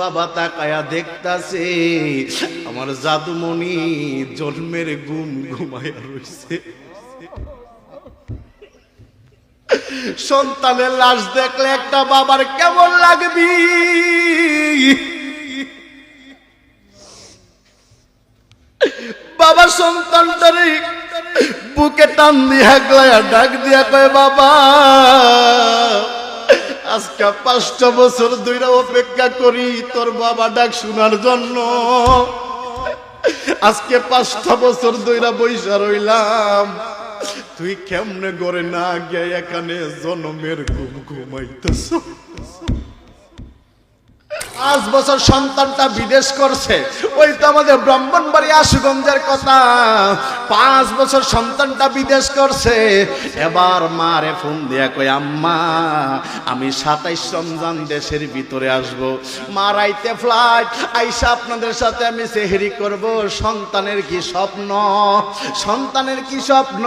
বাবা তাকায়া দেখতাছে, আমার জাদুমণি জন্মের গুম ঘুমায়া রইছে। সন্তানের লাশ দেখলে একটা বাবার কেমন লাগবি? বাবা সন্তানটারে বুকে টান দিয়া, গলায়া ডাক দিয়া কয়, বাবা আজকে পাঁচটা বছর দুইটা অপেক্ষা করি তোর বাবা ডাক শোনার জন্য। আজকে পাঁচটা বছর দুইটা বৈশা রইলাম। তুই কেমনে করে না গিয়ে এখানে জনমের ঘুম ঘুমাইতেছ? পাঁচ বছর সন্তানটা বিদেশ করছে ওই তো আমাদের ব্রাহ্মণবাড়ি আশুগঞ্জের কথা। পাঁচ বছর সন্তানটা বিদেশ করছে, এবার মারে ফোন দিয়া কই আম্মা, আমি সাতাইশ রমজান দেশের ভিতরে আসব। মা রাইতে ফ্লাইট আইসা আপনাদের সাথে আমি সেহেরি করব। সন্তানের কি স্বপ্ন? সন্তানের কি স্বপ্ন?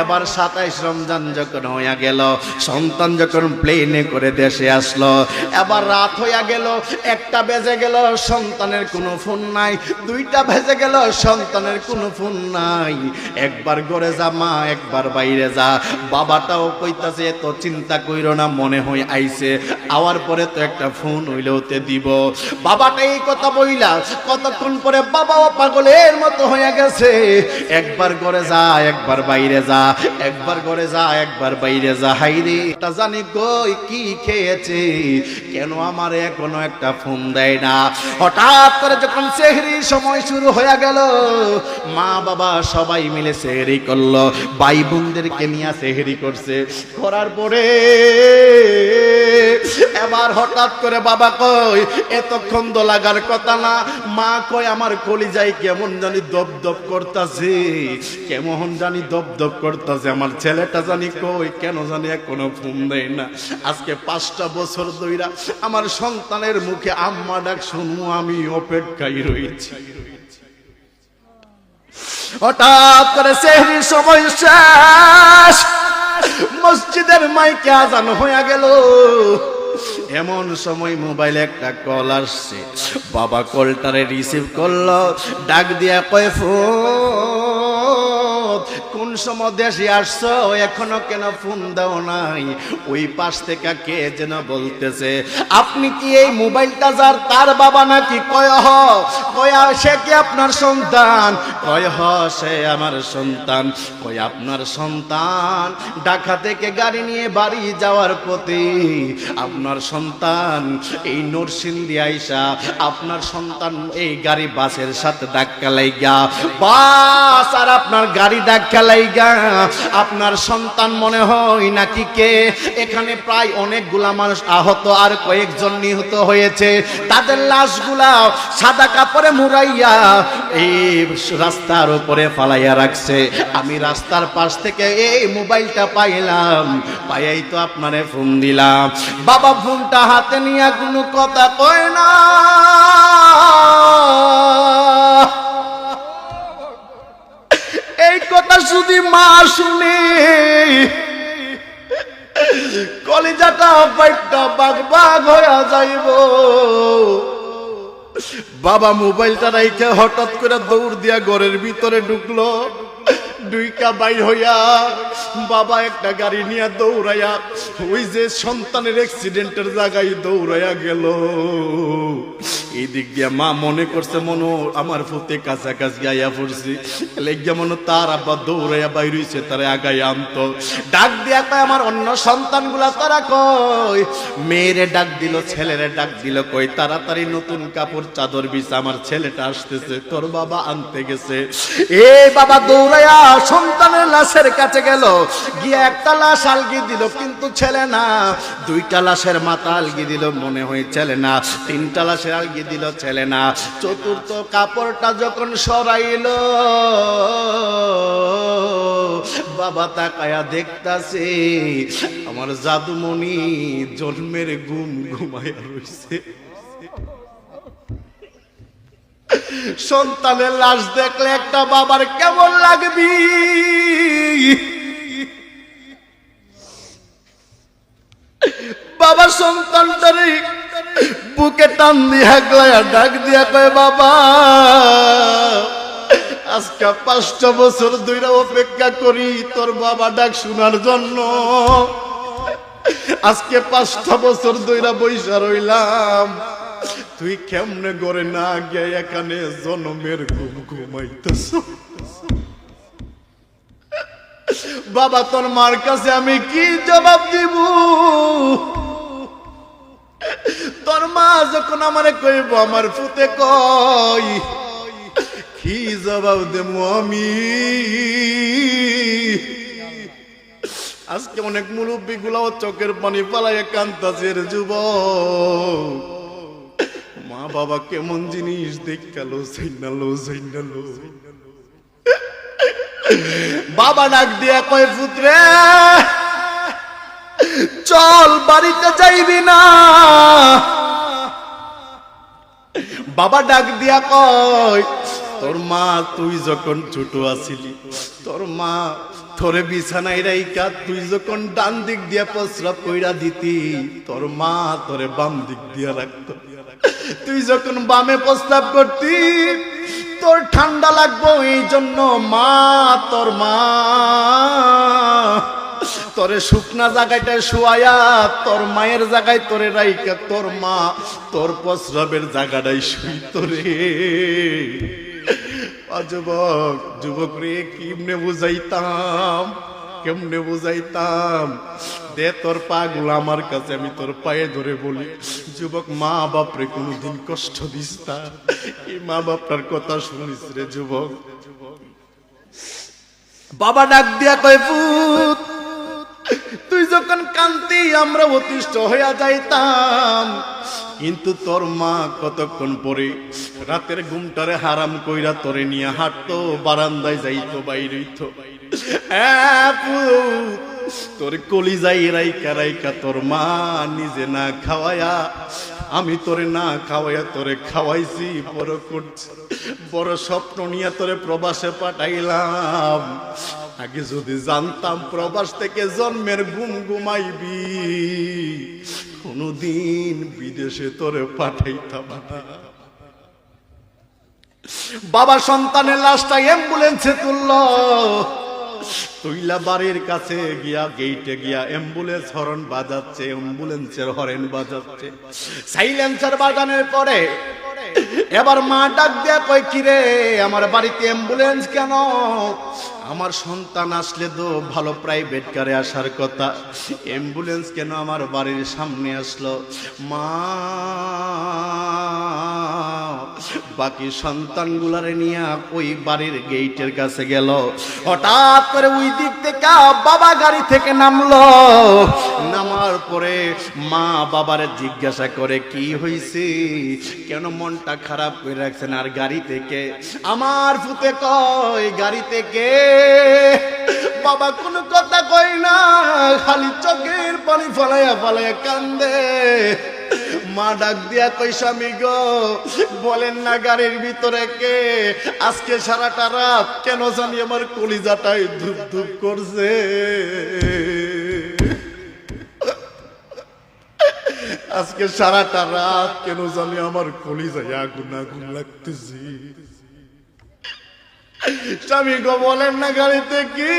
এবার সাতাইশ রমজান যখন হইয়া গেল, সন্তান যখন প্লেনে করে দেশে আসলো, এবার রাত হইয়া গেল একটা বেজে গেল, সন্তানের কোনো ফোন নাই। দুইটা বেজে গেল, সন্তানের কোনো ফোন নাই। একবার ঘরে যা মা, একবার বাইরে যা। বাবাটাও কইতাছে, এত চিন্তা কইরো না, মনে হয় আইছে। আওয়ার পরে তো একটা ফোন হইলেও তে দিব। বাবাটা এই কথা বইলা, কতক্ষণ পরে বাবাও পাগলের মতো হয়ে গেছে। একবার ঘরে যা, একবার বাইরে যা। একবার ঘরে যা, একবার বাইরে যা। হাইরে তা জানি কই কি খেয়েছে? কেন আমার এখনও একটা ফোন দেয় না। হঠাৎ করে যখন সেহরি সময় শুরু হয়ে গেল, মা বাবা সবাই মিলে সেহরি করল। ভাই বোনদেরকে নিয়ে সেহরি করছে। করার পরে এবার হঠাৎ করে বাবা কই, এতক্ষণ তো লাগার কথা না। মা কয়, আমার কলিজাই কেমন জানি দপ দপ করতাছে, কেমন জানি দপ দপ করতাছে। আমার ছেলেটা জানি কই, কেন জানি এখনও ফোন দেয় না। আজকে পাঁচটা বছর ধইরা আমার সন্তানের মুখে আম্মা ডাক শুনু আমি অপেক্ষায় রয়েছি হঠাৎ করে সেহরি সময় শেষ। মসজিদের মাইকে আজান হয়ে গেল। এমন সময় মোবাইলে একটা কল আসছে। বাবা কলটারে রিসিভ করল ডাক দিয়া কয় ফোন কোন সময় দেশে আসছো, এখনও কেন ফোন দাও নাই? ওই পাশ থেকে কে যেন বলতেছে, আপনি কি এই মোবাইলটা যার তার বাবা নাকি? কয় হ, কয়া সে কি আপনার সন্তান? কয় হ, সে আমার সন্তান। কয় আপনার সন্তান ঢাকা থেকে গাড়ি নিয়ে বাড়ি যাওয়ার পথে। আপনার সন্তান এই নরসিংদী আইসা, আপনার সন্তান এই গাড়ি বাসের সাথে ধাক্কা লাইগা। বাস আর আপনার গাড়ি ধাক্কা লাইগা। আপনার সন্তান মনে হয় নাকি কে? এখানে প্রায় অনেকগুলা মানুষ আহত, আর কয়েকজন নিহত হয়েছে। তাদের লাশগুলা সাদা কাপড়ে মুড়াইয়া এই রাস্তার উপরে ফালাইয়া রাখছে। আমি রাস্তার পাশ থেকে এই মোবাইলটা পাইলাম। পাইয়াই তো আপনারে ফোন দিলাম। বাবা ফোনটা হাতে নিয়ে কোনো কথা কয় না। এই কথা শুধু মা শুনে। কলিজাটা বাইকটা বাঘ বাঘ হয়ে যাইব। বাবা মোবাইলটা রাইখে হঠাৎ করে দৌড় দিয়া ঘরের ভিতরে ঢুকলো। দুইকা বাই হইয়া বাবা একটা গাড়ি নিয়ে দৌড়াইয়া ওই যে সন্তানের অ্যাক্সিডেন্টের জায়গায় দৌড়াইয়া গেল। এই দিক দিয়ে মা মনে করছে মনো আমার ফুতে কাছাকাছি আইয়া পড়ছি। লেগিয়া মনে তার আব্বা দৌড়াইয়া বাইর হইছে তারা আগাই আনতো। ডাক দিয়া কয়, আমার অন্য সন্তানগুলা তারা কই? মেয়েরে ডাক দিল, ছেলেরে ডাক দিল কই তাড়াতাড়ি নতুন কাপড়, চাদর বিছা, আমার ছেলেটা আসতেছে, তোর বাবা আনতে গেছে। এ বাবা দৌড়াইয়া সন্তানের লাশের কাছে গেল। গিয়ে একটা লাশ আলগি দিল, কিন্তু ছেলে না। দুইটা লাশের মাথা আলগি দিল, মনে হয় ছেলে না। তিনটা লাশের আলগি দিল ছেলে না। চতুর্থ কাপড়টা যখন সরাইল, বাবা তাকায়া দেখতাছে, আমার জাদুমণি জন্মের গুম ঘুমায়া রইছে। সন্তানের লাশ দেখলে একটা বাবার কেমন লাগবি? বাবা সন্তানটারে বুকে টান দিয়া গয়া ডাক দিয়া কয়, বাবা, আজকে পাঁচটা বছর দুইরা অপেক্ষা করি তোর বাবা ডাক শোনার জন্য। আজকে পাঁচটা বছর দুইরা বৈশা রইলাম। তুই কেমনে গড়ে না গিয়ে এখানে জনমের ঘুম ঘুমাইতেছ? বাবা, তোর মার কাছে আমি কি জবাব দিব? তোর মা যখন আমারে কইব, আমার ফুতে কই? কি জবাব দেবো আমি? আজকে অনেক মুরব্বী গুলাও চোখের পানি পালায় কান্তাছে রে যুব মা বাবা কেমন জিনিস দেখাল সাইনালো সাইনালো বাবা ডাক দিয়া কয়, পুত্রে চল, বাড়িতে যাইবি না। বাবা ডাক দিয়া কয়, তোর মা, তুই যখন ছোট আছিলি, তোর মা তোরে বিছানায় রাইকা তুই যখন ডান দিক দিয়া প্রস্রাব কইরা দিতি, তোর মা তোরে বাম দিক দিয়া রাখতো। তুই যখন বামে প্রস্তাব করতি, তোর ঠান্ডা লাগবো এই জন্য মা, তোর মা তোরে শুকনা জায়গাটা শুয়ায়া, তোর মায়ের জায়গায় তোরে রাইকা তোর মা, তোর প্রস্রাবের জায়গাটাই শুই তোরে। যুবক যুবক রে, কেমনে বুঝাইতাম কেমনে বুঝাইতাম? দে তোর পা গুলো আমার কাছে, আমি তোর পায়ে ধরে বলি, যুবক, মা বাপরে কোনোদিন কষ্ট দিস না। এই মা বাপটার কথা শুনিস রে যুবক। বাবা ডাক দিয়া কয়, পুত কান্তি আমরা অতিষ্ঠ হইয়া যাইতাম। কিন্তু তোর মা কতক্ষণ পরে রাতের ঘুমটারে হারাম কইরা তোরে নিয়ে হাঁটতো, বারান্দায় যাইতো, বাইরে হইতো। তোর কলি যাই রাইকা রাইকা তোর মা নিজে না খাওয়ায়া, আমি তোরে না খাওয়াইয়া তোরে খাওয়াইছি, বড় করছি। বড় স্বপ্ন নিয়ে তোরে প্রবাসে পাঠাইলাম। আগে যদি জানতাম প্রবাস থেকে জন্মের ঘুম ঘুমাইবি, কোনদিন বিদেশে তোরে পাঠাইতাম বাবা সন্তানের লাশটা অ্যাম্বুলেন্সে তুলল। তুইলা বাড়ির কাছে গিয়া গেইটে গিয়া অ্যাম্বুলেন্স হরন বাজাচ্ছে অ্যাম্বুলেন্সের হরেন বাজাচ্ছে। সাইলেন্সার বাজানোর পরে, এবার মা ডাক দিয়া কয়, কিরে, আমার বাড়িতে অ্যাম্বুলেন্স কেন? আমার সন্তান আসলে তো ভালো প্রাইভেট কারে আসার কথা। অ্যাম্বুলেন্স কেন আমার বাড়ির সামনে আসলো? মা বাকি সন্তানগুলারে নিয়ে ওই বাড়ির গেইটের কাছে গেল। হঠাৎ করে ওই দিক থেকে বাবা গাড়ি থেকে নামলো। নামার পরে মা বাবারে জিজ্ঞাসা করে, কি হয়েছে কেন মনটা খারাপ করে রাখছেন আর গাড়ি থেকে? আমার ফুতে কয়, গাড়ি থেকে? বাবা কোনো কথা কই না, খালি চোখের পানি ফলাইয়া ফলাইয়া কান্দে। মা ডাক দিয়া কই স্বামী গো, বলেন না গাড়ির ভিতরে কে? আজকে সারাটা রাত কেন জানি আমার কলিজাটাই ধুপ ধুপ করছে? আজকে সারাটা রাত কেন জানি আমার কলিজায় আগুন আগুন লাগতেছি। স্বামী গো, বলেন না গাড়িতে কি?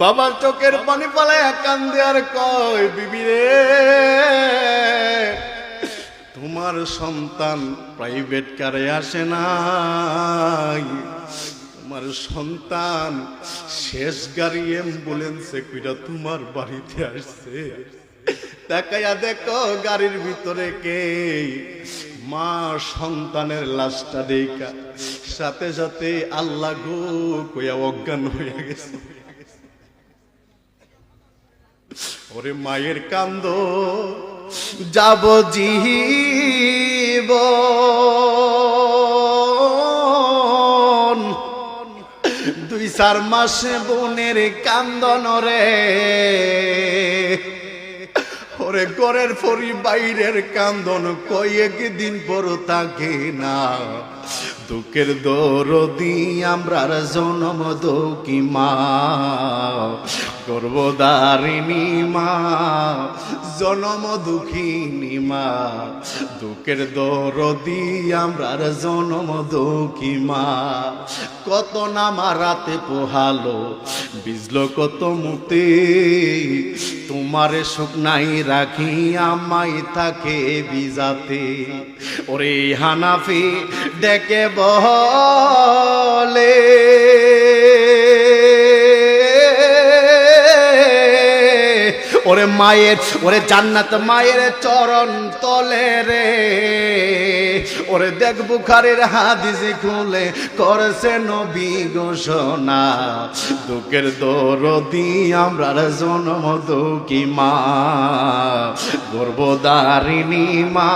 বাবার চোখের পানি পালায় কান্দে আর কয়, বিবি রে, তোমার সন্তান প্রাইভেট কারে আসে নাই। তোমার সন্তান শেষ গাড়ি অ্যাম্বুলেন্সে কইরা তোমার বাড়িতে আসছে। তাকাইয়া দেখো গাড়ির ভিতরে কে। মা সন্তানের লাশটা দেখা সাথে সাথে আল্লাহ গো কইয়া অজ্ঞান হয়ে গেছে। ওরে মায়ের কান্দ, যাব জীব দুই চার মাসে বোনের কান্দন রে। ওরে ঘরের পরি বাইরের কান্দন, কয়েক দিন পর থাকে না। দুঃখের দরদি, আমরার জনম দৌকি মা। গর্বদারিণী মা, জনম দুঃখিনী মা। দুঃখের দরদি আমরার জনম দুঃখী মা। কত না রাতে পোহালো বিজল কত মুতে। তোমারে শুকনাই রাখি আমাই থাকে বিজাতে ওরে হানাফি, ডেকে বলে ওরে মায়ের, ওরে জান্নাত মায়ের চরণ তলে রে। ওরে দেখ বুখারের হাদিসে খুলে করছে নবী ঘোষণা। দুঃখের দরদি আমরা জন্ম দুঃখী মা। গর্বদারিণী মা,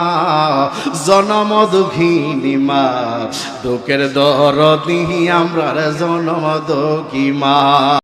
জনম দুঃখিনী মা। দুঃখের দরদি আমরা জন্ম দুঃখী মা।